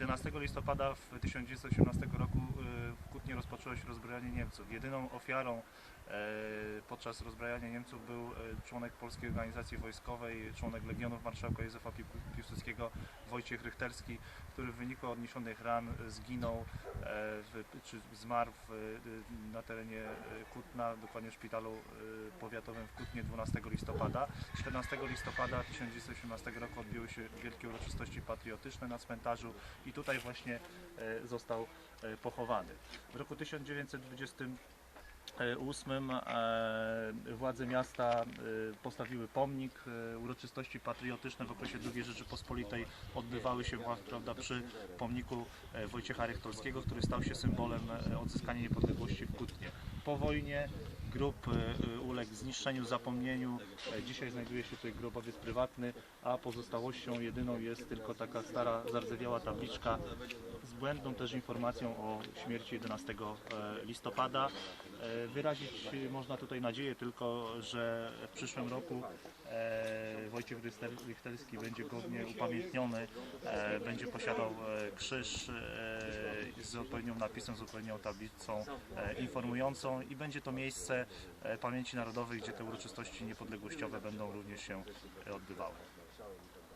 11 listopada w 1918 roku y, w Kutnie rozpoczęło się rozbrojenie Niemców. Jedyną ofiarą e, podczas rozbrajania Niemców był e, członek Polskiej Organizacji Wojskowej, członek Legionów Marszałka Józefa Pi- Piłsudskiego, Wojciech Rychterski, który w wyniku odniesionych ran zginął, e, w, czy zmarł na terenie Kutna, dokładnie w szpitalu powiatowym w Kutnie 12 listopada. 14 listopada 1918 roku odbyły się wielkie uroczystości patriotyczne na cmentarzu i tutaj właśnie e, został e, pochowany. W roku 1928 e, władze miasta postawiły pomnik. Uroczystości patriotyczne w okresie II Rzeczypospolitej odbywały się prawda, przy pomniku Wojciecha Rechtolskiego, który stał się symbolem odzyskania niepodległości w Kutnie. Po wojnie grób e, e, uległ zniszczeniu, zapomnieniu. E, Dzisiaj znajduje się tutaj grobowiec prywatny, a pozostałością jedyną jest tylko taka stara, zardzewiała tabliczka z błędną też informacją o śmierci 11 e, listopada. Wyrazić można tutaj nadzieję tylko, że w przyszłym roku Wojciech Richterski będzie godnie upamiętniony, będzie posiadał krzyż z odpowiednią napisem, z odpowiednią tablicą e, informującą i będzie to miejsce e, pamięci narodowej, gdzie te uroczystości niepodległościowe będą również się e, odbywały.